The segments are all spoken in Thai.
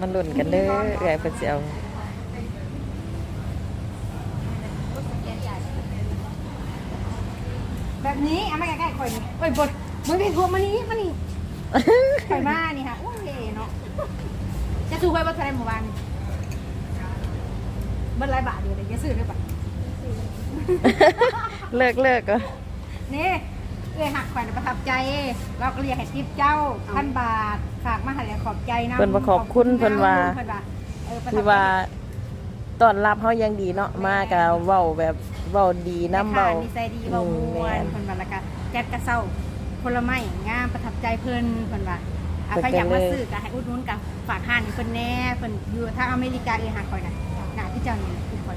มันหล่นกันเด้อเอื้อยเพิ่นสิเอาแบบนี้เอามาใกล้ๆข่อยนี่เอ้ยบดมึงเป็นพวงมานี้มานี่ข่อยมานี่ค่ะโอ้ยเนาะจะซื้อไว้บ่ทันหมู่บ้านนี่เบิ้ลหลายบาทอยู่เลยจะซื้อได้ปะเลิกเลิกก็นี่เอ้ยหักข่อยน่ะประทับใจเราก็เรียกให้ทิปเจ้าพันบาท ฝากมาให้ขอบใจนะเพิ่นบ่ขอบคุณเพิ่นว่า เพิ่นว่าเออประทับใจที่ว่าต้อนรับเฮายังดีเนาะมาก็เว้าแบบเว้าดีนำแม่เว้าค้านิสัยดีเว้าม่วนเพิ่นว่าแล้วก็แก๊สกระเซ้าผลไม้งามประทับใจเพิ่นเพิ่นว่าอะใครอยากมาซื้อก็ให้อุดหนุนกับฝากห้านเพิ่นแน่เพิ่นอยู่ทางอเมริกาเอ้ยหักข่อยน่ะหน้าที่เจ้านี่ทุกคน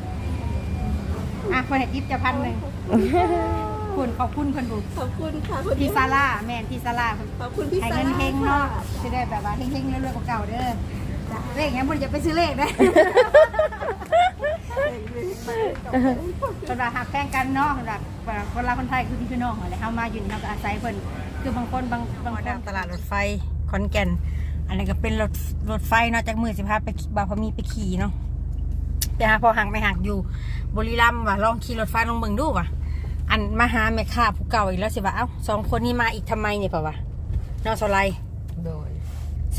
อะเพิ่นให้ทิปจะพันหนึง คุณขอบคุณเพิ่นบุขอบคุณค่ะคุณพี่ซาร่าแม่นพี่ซาร่าเพิ่นขอบคุณพี่ให้ซาเงินร่าเฮงค่ะเนาะจะได้แบบว่าเฮงๆเรื่อยๆกว่าเก่าเด้อเลขเงี้ยมันจะไปซื้อเลขได้คนเราหักแพงกันเนาะแบบคนเราคนไทยคือพี่คือน้องอะไรเฮามาอยู่นี่เฮาก็อาศัยเพิ่นคือบางคนบางบางคนตลาดรถไฟขอนแก่น อันนี้ก็เป็นรถรถไฟเนาะจากมือสิพาไปบ่าวพอมีไปขี่เนาะไปหาพอหักไม่หักอยู่บุรีรัมย์ว่ะลองขี่รถไฟลองเบิ่งดูว่ะ อันมาหาแม่ค้าผู้เก่าอีกแล้วสิว่าเอ้าสองคนนี้มาอีกทำไมเนี่ยเปล่าวะนอสไลโดย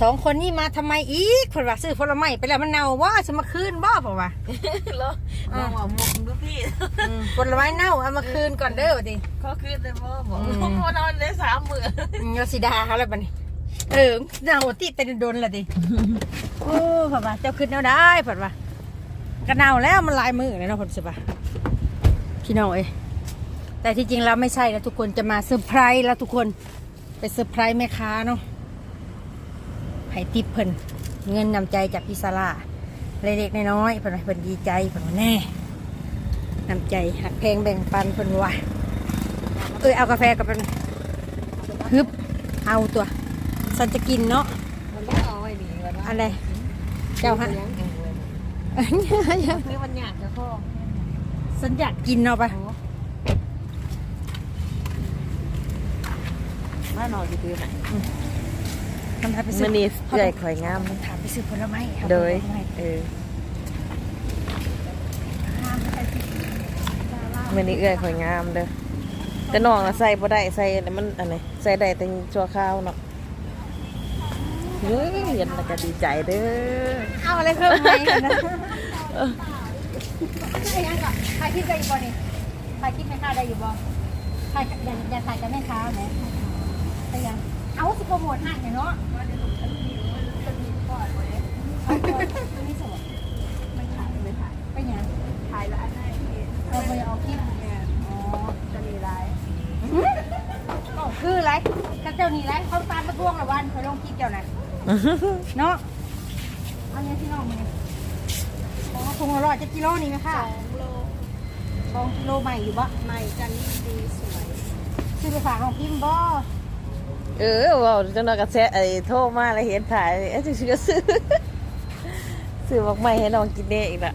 สองคนนี้มาทำไมอีกเพิ่นว่าซื้อผลไม้ไปแล้วมันเน่าว่าจะมาคืนบ่เปล่าวะแล้วมองว่ามุกดูพี่อืมผลไม้เน่าเอามาคืนก่อนเด้อว่าดิเขาคืนได้บ่บอกอืมผมนอนได้สามมื้อโยสิดาเขาแล้วบัดนี้เออเน่าติดเป็นโดนละดิโอ้เพิ่นว่าเจ้าคืนแนวได้เพิ่นว่าก็เน่าแล้วมันหลายมือแล้วเนาะเพิ่นสิว่าพี่น้องเอ้ย แต่ที่จริงแล้วไม่ใช่แล้วทุกคนจะมาเซอร์ไพรส์แล้วทุกคนไปเซอร์ไพรส์แม่ค้าเนาะให้ติปเพิ่นเงินนำใจจากพิซาร่าเล็กๆน้อยๆเพิ่นเพิ่นดีใจเพิ่นแน่นำใจหักเพลงแบ่งปันเพิ่นว่าเอ้ยเอากาแฟกับเพิ่นฮึบเอาตัวสันจะกินเนาะอะไรเจ้าฮะยังเองเลยคือมันอยากจะพ่อสันอยากกินเนาะปะ มานอนอยู่ที่ไหนมันพาไปซื้มื้ออนี้เอื้อยข่อยงาม ถามไปซื้อผลไม้ครับโดยผลไม้เออห้ามไปซื้อมื้อนี้เอื้อยข่อยงามเด้อแต่น้องน่ะใส่บ่ได้ใส่อันนั้นมันอันไหนใส่ได้แต่ชั่วคราวเนาะเฮ้ยเห็นแล้วก็ดีใจเด้อเอาอะไรเพิ่มไหมนะใช่ยังก่อนถ่ายคลิปได้อยู่บ่นี่ถ่ายคลิปแม่ค้าได้อยู่บ่ถ่ายอย่าอย่าถ่ายกับแม่ค้าแหม แต่ยังเอาสิโปรโมทให้เนาะเอาก่อนมันไม่สวยไม่ถ่ายไม่ถ่ายไปยังถ่ายแล้วอันไหนที่เราไปเอาคลิปเนี่ยอ๋อจะมีลายก็คือไรกันเจ้านี่ไรเขาตามมาทวงละวันเขาลงคลิปเจ้าน่ะเนาะเอาเนี่ยที่น้องมาของคงอร่อยจะกิโลนี่ไหมสคะสองโลสองกิโลใหม่อยู่บ่ใหม่จันนี่ดีสวยซื้อไปฝากของพิมพ์บ่ เออเว้าจังน้อยก็แซะไอ้โทรมาแล้วเห็นถ่ายเอ้ยสิซื้อซื้อซื้อบักใหม่ให้น้องกินเด้อีกละ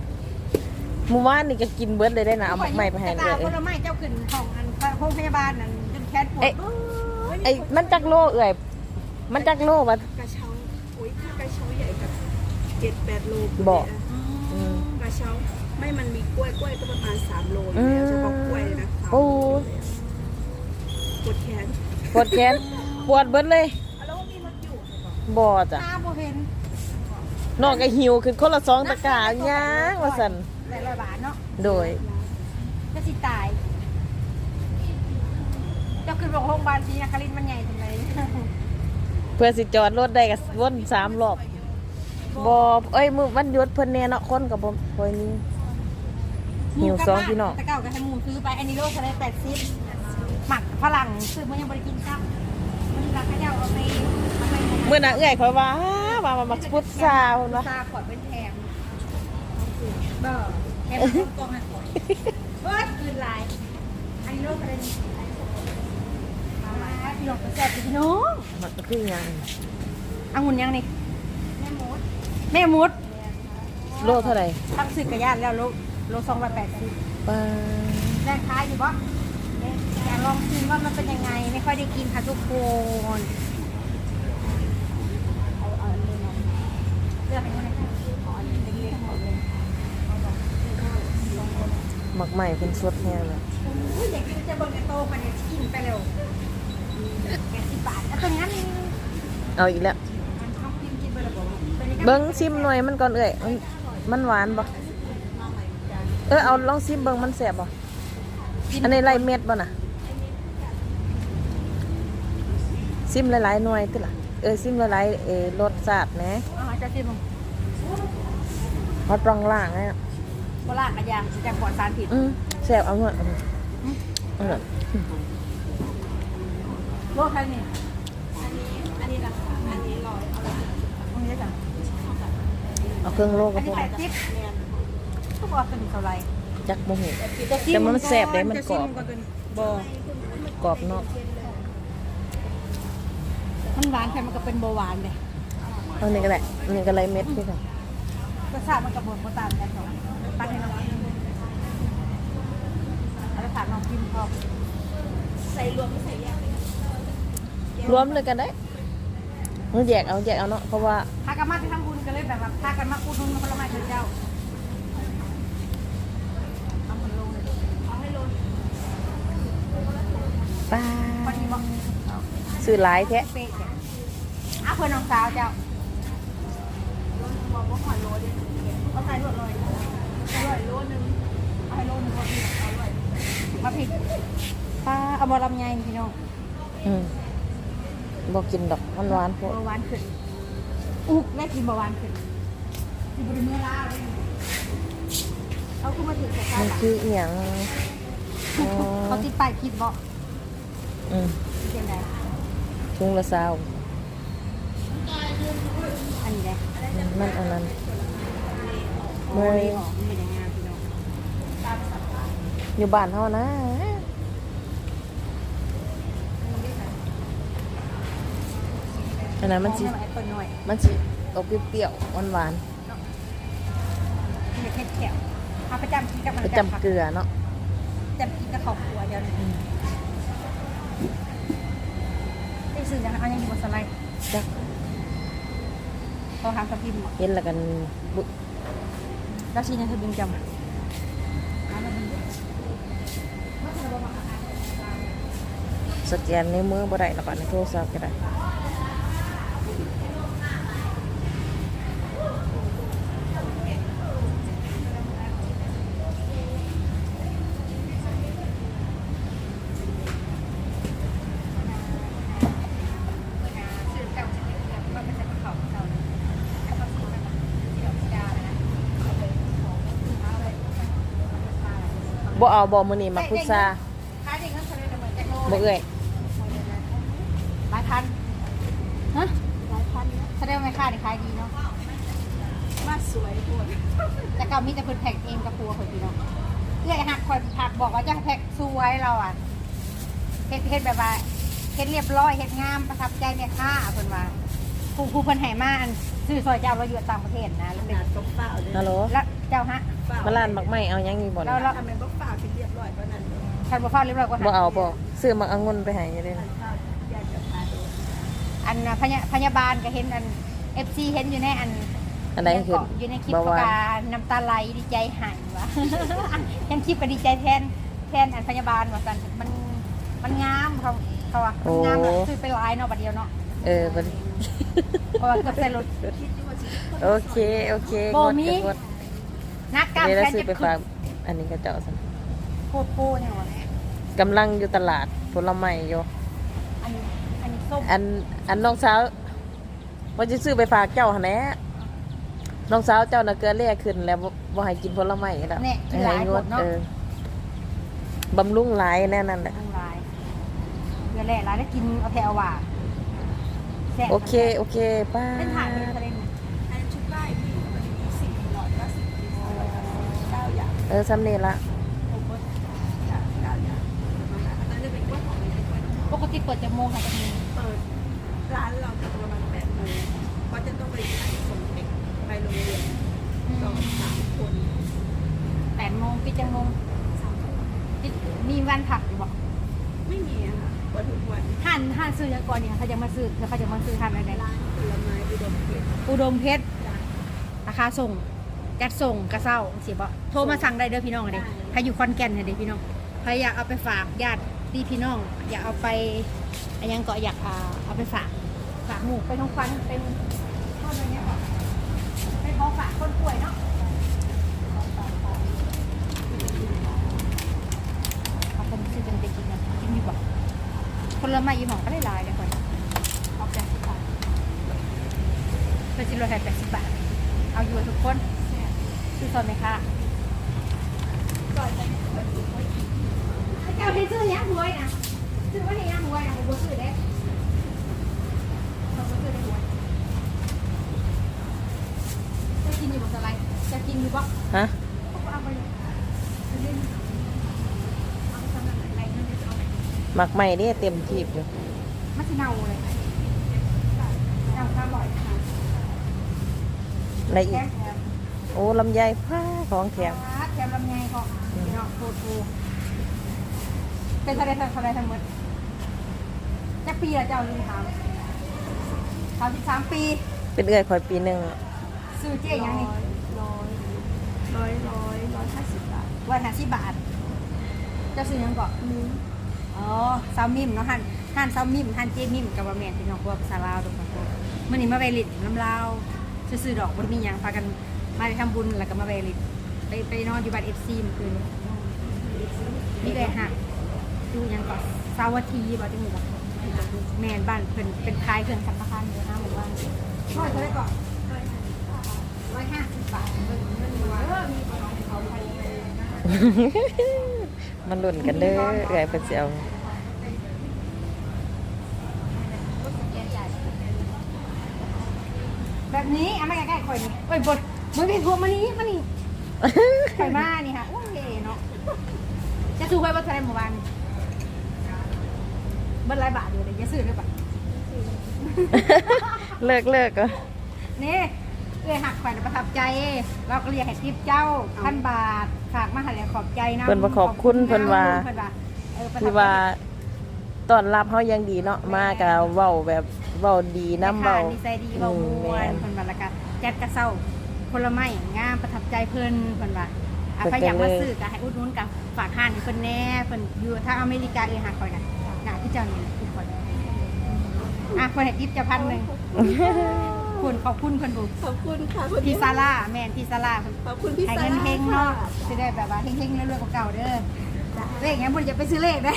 เมื่อวานนี่ก็กินเบิดเลยได้นะเอาบักใหม่ไปให้กเลระตายผลไม้เจ้าขึ้นของอันโรงพยาบาลนั่นจนแคสปวดเอ้ยไอ้มันจักโลเอื่อยมันจักโลวะกระเช้าอุ้ยถ้ากระเช้าใหญ่กับเจ็ดแปดโลบอกอืมกระเช้าไม่มันมีกล้วยกล้วยก็ประมาณสามโลอยู่อืแล้วมเฉพาะกล้วยนะสามโอ้โลปวดแขนปวดแขน ปวดเบิดเลยแล้วมีรถอยู่บ่จ้ะตาบ่เห็นน้องก็หิวขึ้นคนละสองตะกร้าย่างว่าสั่นหลายร้อยบาทเนาะโดยก็สิตาย เจ้าขึ้นโรงพยาบาลศรีนครินทร์มันใหญ่จังไดเพื่อสิจอดรถได้ก็วนสามรอบบ่เอ้ยมือวันหยุดเพิ่นแน่เนาะคนก็บ่ค่อยมีหิวสองพี่น้องตะเก้ากับให้หมูซื้อไปอันนี้โลเท่าไหรแปดสิบหมักฝรั่งซื้อมันยังบริกินซ้ำมันราคา เจ้าเอาไปเอาไปมื้อน่ะเอื้อยข่อยว่าว่ามามักพุทธาเพิ่นว่าซาขวดเป็นแถมเบอร์แถมเป็นกล่องอะเฮ้ยคืนลายอันนี้โลเท่าไหรนี่เอามาพี่น้องไปแซ่บพี่น้องมันก็คือหยังองุ่นยังนี่แม่มดแม่มดโลเท่าไหร่ตั้งซื้อกระยานแล้วโลโลสองร้อยแปดสิบปาแรงค้ายอยู่ปะอยาก ลองชิมว่ามันเป็นยังไง ไม่ค่อยได้กินค่ะทุกคนมักหมักใหม่เป็นสดแห้เลยเด็กที่จะเบิ่งจะโตกว่าเนี่ยกินไปเร็วแกสิบบาทแล้วตรงนั้นเอาอีกแล้ว มับินกิกเบิ้งชิมหน่อยมันก่อนเอ่ยมันหวานบ่เออเอาลองชิมเบิ้งมันแสบบ่กิอันนี้ไรเม็ดบ่น่ะ ซิมหลายๆหน่วยติล่ะเออซิมหลายๆเออรสชาติแหนะเอาหาจะชิมมึงฮอตรองล่างไงโบราณกระยางจะปลอดสารผิดอืมแสบเอาหน่อยเอาหน่อยเอาหน่อยโลกใครนี่อันนี้อันนี้ราคาอันนี้ร้อยเอาละตรงนี้จ้ะเอาเครื่องโลกอัก็นพนี้อแปดสิบทุกออสนิทเท่าไรจักโมโห แต่มันแสบเด้มันกรอบบ่กรอบเนาะ มันหวานแค่มันก็เป็นเบาหวานเลยเอานี่ก็ได้อันนี้ก็ไรเม็ดพี่ค่ะรสชาติมันกระบวนการตามกันเนาะตัดให้น้องแล้วถามน้องกินพอใส่รวมไม่ใส่แยกเลยรวมเลยกันได้มึงแยกเอาแยกเอาเนาะเพราะว่าพากันมาที่ทำบุญกันเลยแบบว่าพากันมาอุดหนุนผลไม้ของเจ้าเอาผลลงเลยเอาให้โลนป้าพอดีบอก ซื้อหลายแท้เป๊ะจ้ะอะเพื่อนน้องสาวเจ้าบอกว่าหอยโลนเอาใส่รวดเลยอร่อยโลนึงเอาให้โลนึงพอดีมาผิดปลาเอาบอลำไยพี่น้องอืมบอกกินดอกมันหวานพวกเบาหวานขึ้นอุ๊กแม่กินเบาหวานขึ้นที่บริเมื่อลาวเลยเอาขึ้นมาถึงแต่มันข้าวคืออหย่างอ๋อเขาติดป้ายคิดบอกอืมเป็นไง ถุงละซาวอันนี้เลยมันอันนั้นโอ้ยออกมันเป็นยังไงพี่น้องอยู่บ้านเฮานะอันนั้นมันสิแอปเปิลหน่อยมันสิออกเปรี้ยวๆหวานเห็ดเห็ดแขวเอาไปจำกินกับๆมันไปจำเกลือเนาะจำกินกับข้าวคั่วเดี๋ยวนี้ได้ ซื้อยังเอายังอยู่บนสไลด์จักเขาทำกับพิมพ์เห็นแล้วกันบุแล้วชิ้นยังคือบินจำสแกนในมือบ่ได้แล้วก็ในโทรศัพท์ก็ได้ ซื้อกับก็ไม่ใช่กับเขาเขาแล้วเขาซื้อมาที่ดอกจานนะเอาไปของเอาไป บ่เอาบ่มื้อนี้มาพุทราขายเด็กนั่นแสดงเหมือนแจ็คโลบ่เอ้ยหลายพันฮะหลายพันนะแสดงว่าไม่ค่าได้ขายดีเนาะมาสวยโคตรแต่ก็มีแต่เพิ่นแพ็กเองกับครัวคนพี่น้องเอื้อยหักคอยผักบอกว่าจะแพ็กสวยเราอะเฮ็ดเฮ็ดแบบว่าเฮ็ดเรียบร้อยเฮ็ดงามประทับใจเนี่ยค่าเพิ่นว่า ผู้ผู้เพิ่นให้มาอันซื้อซอยเจ้าเราอยู่ต่างประเทศนะแล้วขเป็นนาดก็เปล่าเลยฮัลโหลแล้วเจ้าฮะเปล่ามาร้านมักไหม้เอายังอีกบ่เรานี่เราทำไมก็เปล่าที่เรียบร้อยเพราะนั้นท่านบ่ฟ้าเรียบร้อยกว่าบ่เอาบ่ซื้อมักองุ่นไปให้อยู่เด้นะข้าวอยากจะพาดูอันน่ะพยาพยาบาลก็เห็นอัน FC เห็นอยู่ในอันอันใดขึ้นอยู่ในคลิปเบาหเขาวานกาน้ำตาไหลดีใจหายวะเห็นคลิปก็ดีใจแทนแทนอันพยาบาลว่ากันมันมันงามเขาเขาว่ามันงามอะซื้อไปหลายเนาะบัดเดียวเนาะ เออบัดเพราะว่าเกือบใส่รถ โอเคโอเคบ่งดมีก็งดนักกล้ามเดี๋ยวแขเรานซื้อจะไปขึ้ฝากนอันนี้ก็เจ้าซั่นโคตรโคเนี่ยว่ะกำลังอยู่ตลาดผลไม้อยู่อันนี้อันนี้ส้มอันอันน้องสาวว่าจะซื้อไปฝากเจ้าหั่นแหละน้องสาวเจ้าน่ะเกลือแร่ขึ้นแล้วบ่บ่ให้กินผลไม้แล้วเนี่ยที่หลายให้หงมดดเนาะเออบำรุงหลายแน่นั่นแหละทั้งหลายเดี๋ยวแหละหลายแล้วกินเอาแถวว่า แซ่บโอเค โอเคป้าเส้นทางเป็นทะเลเนี่ยอันชุดได้พี่มันมีสี่หลอดก็สิบเก้าอย่างเออซ้ำนี่ละ ผมก็อยากเก้าอย่างอันนั้นจะเป็นกล้วยหอมเป็นกล้วยหอมปกติเปิดจะโมงค่ะจะมีเปิดร้านเราจะประมาณแปดโมงเพราะจะต้องไปส่งเด็กไปโรงเรียนสองสามคนแปดโมงปิดจังโมงสามคนปิดมีวันผักอยู่บอกไม่มีอะค่ะ วันทุกวันห่านห่านซื้อยังก่อนเนี่ยเขาจะมาซื้อแล้วเขาจะมาซื้อทานอะไรร้านผลไม้อุดมเกียรติอุดมเพชรราคาส่งจัดส่งกระเซ้าสิบ่โทรมาสั่งได้เด้อพี่น้องเลยถ้าอยู่คอนแก่นเนี่ยเด็กพี่น้องใครอยากเอาไปฝากญาติพี่พี่น้อง อยากเอาไปอันยังก็อยากเอาเอาไปฝากฝากหมู่ไปท้องฟันเป็นข้ออะไรเงี้ยก่อนเป็นของฝากคนป่วยเนาะเอาผมซื้อเป็นไปกินนะกินดีกว่า คนละไม้ยี่ห้อก็ได้หลายเลยคนเอาแปดสิบบาทเป็นสิโลแค่แปดสิบบาท เอาอยู่ทุกคนซื้อซอนไหมคะเจ้าที่ซื้อยังหวยนะซื้อว่าที่ยังหวยนะผมบ่ซื้อได้ผมบ่ซื้อได้หวยจะกินอยู่บ่สไลด์จะกินอยู่บ่ฮะ เอาไปเล่นเอาไปทำอะไรนั่นเดี๋ยวจะเอาไป หมักใหม่นี่เต็มทีบอยู่มันจะเน่าเลยเน่าข้าวบ่อยค่ะอะไรอีแถก มแถมโอ้ลำไยผ้าของแถมแถมลำไยก่อนพี่น้องโคตรเป็นทะเลทะเลทั้งหมดจักปีละเจ้าลืมถามสามสิบสามปี เป็นเอื้อยคอยปีหนึ่งซื้อเจ๊ยังนี่ร้อยร้อยร้อยร้อยห้าสิบบาทร้อยห้าสิบบาทเจะซื้อยังก่อนมิ้น อ๋อซาวมิมเนาะฮันฮันซาวมิมฮันเจมิมกับว่าแมนพี่น้องพวกภาษาลาวทุกคนมื่อนี้มาไปลิดน้ำลาวซื้อดอกบนมีหยังพากันมาทำบุญแล้วก็มาไปลิดไปไปนอนอยู่บ้านเอฟซีเมื่อคืนนี่เลยหักดูหยังก่อนสาวัตถีบ่จังหวัดแมนบ้านเพิ่นเป็นคล้ายเครื่องสังฆทานอยู่ห้าหมู่บ้านช่วยเขาได้ก่อนร้อยห้าสิบบาทเบิ่งเงินอยู่ว่าเอมีของเขาไปเลย มันหล่นกันเด้อเอื้อยเพิ่นสิเอาแบบนี้เอามาใกล้ๆข่อยนี่เอ้ยบดมึงเป็นพวกมานี้มานี่ข่อยมานี่ค่ะโอ้ยเนาะจะซื้อไว้บ่ทันหมู่บ้านเบิ้ลหลายบาทอยู่เลยจะซื้อได้ปะเลิกเลิกก็นี่ เอ้ยหักข่อยน่ะประทับใจ เราก็เรียกให้ทิปเจ้าพันบาทฝากมาให้แล้วขอบใจนะเพิ่นบ่ขอบคุณเพิ่นว่า เพิ่นว่าเออประทับใจที่ว่าต้อนรับเฮายังดีเนาะมาก็เว้าแบบเว้าดีนำแม่เว้าค้นิสัยดีเว้าอืมม่วแม่นนเพิ่นว่าแล้วก็แจัดกระเซ้าผลไม้งามประทับใจเพิ่นเพิ่นว่าอะเพิ่นใครอยากมาเลย ซื้อก็ให้อุดหนุนกับฝากห้านให้เพิ่นแน่เพิ่นอยู่ทางอเมริกาเอ้ยหาคอยน่ะน่ะที่เจ้านี่ทุกคนอะเพิ่นให้ทิปจะพันหนึง คุณขอบคุณเพิ่นบุขอบคุณค่ะคุณพี่ซาร่าแม่นพี่ซาร่าเพิ่นขอบคุณพี่ให้ซาเงินร่าเฮงๆเนาะค่ะสิได้แบบว่าเฮงๆเรื่อยๆกว่าเก่าเด้อเลขงั้นบ่อย่าไปซื้อเลขเด้อ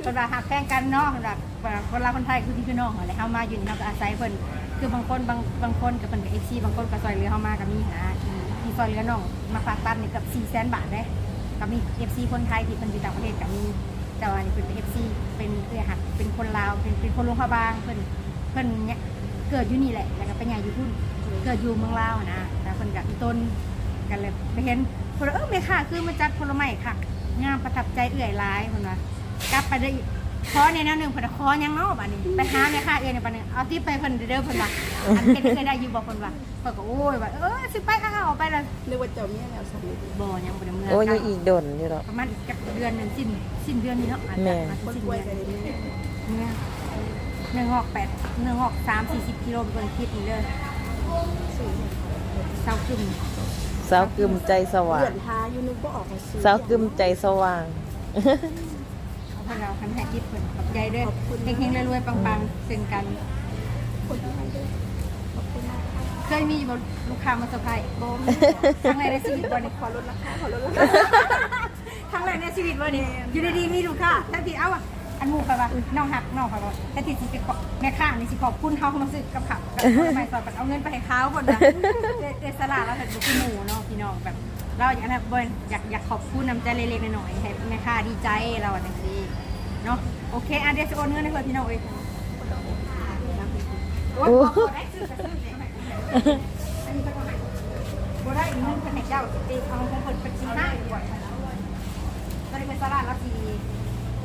เพิ่นว่าหักแพงกันเนาะสำหรับคนลาวคนไทยคือพี่คือน้องอะไรเฮามาอยู่นี่เฮาก็อาศัยเพิ่นคือบางคนบางบางคนก็เพิ่นก็ FC บางคนก็ซอยเหลือเฮามาก็มีหาที่ที่ซอยเหลือน้องมาฝากตันนี่เกับ400,000บาทเด้ก็มี FC คนไทยที่เพิ่นอยู่ต่างประเทศก็มี แต่ว่านี่เป็นเอฟซีเป็นเครือหักเป็นคนลาวเป็นเป็นคนลงพาบางเพิ่นเพิ่นเนี่ยเกิดอยู่นี่แหละแล้วก็ไปใหญ่อยู่พุ่นเกิดอยู่เมืองลาวนะแต่เพิ่นก็อีต้นกันเลยไปเห็นเพิ่นเออแม่ค่ะคือมาจัดผลไม้ค่ะ งามประทับใจเอื่อยร้ายคนว่ากลับไปได้ อีกคอเนี่ยนะหนึ่งเพิ่นคอยังเนาะบัดนี้ไปหาแม่ค้าเอื่อยในบัดนี้เอาที่ไปเพิ่นเด้อเพิ่นว่าอันเฮ็ดเคยได้อยู่บ่เพิ่นว่าเพิ่นก็โอ้ยว่าเออสิไปค่ะเอาไปแล้วเรียกว่าเจ้าเมียแล้วสามีบ่ยังบ่ได้เมื่อโอ้ยยังอีกโดนอยู่ดอกประมาณอีกกับเดือนหนึงสิ้นสิ้นเดือนนี้เนาะอาจแม่จะอาจคนจะสิ้นป่วยเดือนกันเลยเนี่ยเนี่ยเนื้อหอกแปดเนื้อหอกสามสี่สิบกิโลเป็นคนคิดนี่เลยเศร้าขึ้นสาวกึมใจสว่างเดือนท้าอยู่นึกว่าออกมาซื้อสาวกึมใจสว่าง เอาเพิ่นเราคันให้คิดเพิ่นขอบใจเด้อเฮงๆรวยๆปังๆซึ่งกันคนที่ให้ด้วยขอบคุณมากค่ะเคยมีบ่ลูกค้ามาเซอร์ไพรส์บอมครั้งแรกในชีวิตวันนี้ขอลดราคาขอลดราคาครั้งแรกในชีวิตวันนี้อยู่ดีๆมีลูกค้าทันทีเอ้าอะอั นหมูค่ะว่าน้องหักน้องค่ะว่าทันทีสิไปขอแม่ค้านี่สิขอบคุณเขาเขามาซื้อกับขับกับผลไม้สดเอาเงินไปให้เขาคนนะเดเดสลาเราแต่บุกหมูเนาะพี่น้องแบบ เราอยากนะเบิร์นอยากอยากขอบคุณน้ำใจเล็กๆน้อยๆให้แม่ค้าดีใจเราอะจังซี่เนาะโอเคอะเดี๋ยวจะโอนเงินให้เพื่อนพี่น้องเอ้ยโอ้ยบ่ได้ซื้อก็ซื้อเลยอันนี้ก็บ่ได้บ่ได้เงินเพิ่นให้เจ้าเองเอาของเพิ่นเป็นสิห้าดีกว่าตอนนี้เป็นสลัดแล้วสิ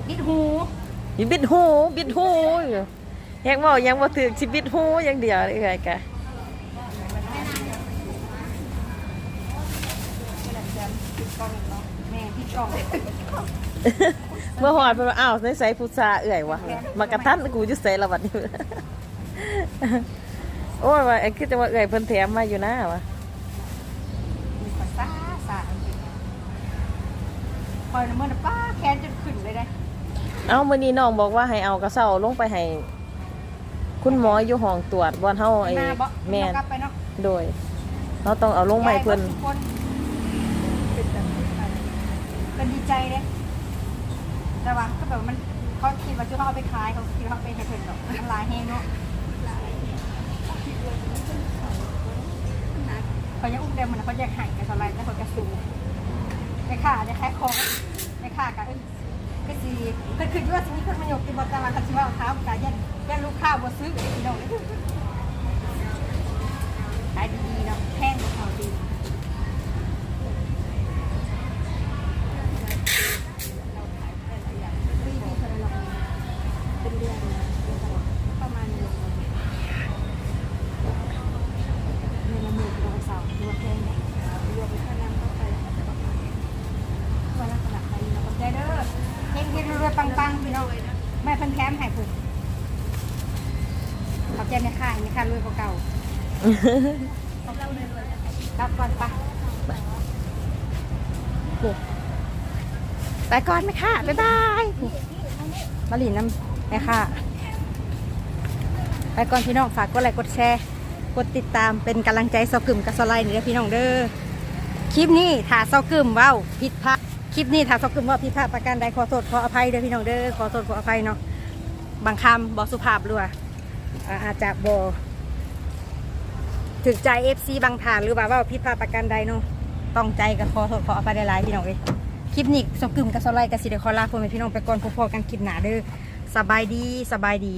บิดหู อยู่บิดหูบิดหูอยู่ยังบอกยังบ่ถือชิบิดหูยังเดียวเอื่อยกะเมื่อหอดเปเนอ้าวในใส่ผู้ชาเอื่อยวะมากระทันกูอยู่ใส่ละบัดนี้โอ้ยว่าคิดจะมว่าเอื่อยเพิ่นแถมมาอยู่หน้าวะคอยน้ำมันป้าแค้นจนขึ้นเลยได้ เอามื้อนี้น้องบอกว่าให้เอากระเซ้าลงไปให้ คุณหมออยู่ห้องตรวจบ่อนเฮาไอ้มาบ่แม่นกลับไปเนาะโดยเราต้องเอาลงไปเพิ่นยายก็ทุกคนเป็นแบบนี้ไปเป็นดีใจเด้แต่ว่าก็แบบมันเขาคิดว่าจะเขาเอาไปขายเขาคิดว่าเขาไปให้เพิ่นดอกมันหลายแฮงเนาะหนักเขายังอุ้มเดมมันเขาแยกห่างกันเท่าไรแต่เขาจะสูงในขาในแค่คอในขากัน ก็สีก็คือว่าสิ่งนี้คนมาหยกติบตาลาคันชิว่าเอาเท้าการยันยันลูกค้าบ่ซื้อพี่น้องเลยขายดีๆเนาะแพงกว่าเขาดี เราขายแต่ละอย่างปีที่เคยลองเป็นเดือนนะประมาณเดือนเดือนละหมื่นต่อเสาร์รวมแพงเนี่ยรวมค่าน้ำเข้าไปประมาณ วันละขนาดไหนเราก็ใจเด้อเฮงเฮงรวยๆปังๆพี่น้องแม่เพิ่นแคมให้ผมเขาแจ้งในค่ายในค่ายรวยกว่าเก่า เราเลยรวยรับก่อนปะไปก่อนไหมค่ะ บ๊ายบายมาหลิน้ำแม่ค่ะ ไปก่อนพี่น้องฝากกดไลค์กดแชร์ กดติดตามเป็นกำลังใจสกึมกับสไลด์นี่เด้อพี่น้องเด้อ คลิปนี้ถ้าสกึมว้าผิดพลาด คลิปนี้ถ้าสกึมว่าผิดพลาดประการใดขอโทษขออภัยเด้อพี่น้องเด้อ ขอโทษขออภัยเนาะ บางคำบอสุภาพรือว่าอ่าอาจจะบอ ถึกใจ FC บางฐานหรือว่าว่าผิดพลาดประกันใดเนาะต้องใจกับขอทษขออภัยหลายๆพี่น้องเอ้ยคลิปนี้สกึมกับสไลด์กับสิเดคอลาพ่อแม่พี่น้องไปก่อนพบๆกันคลิปหน้าเด้อสบายดีสบายดี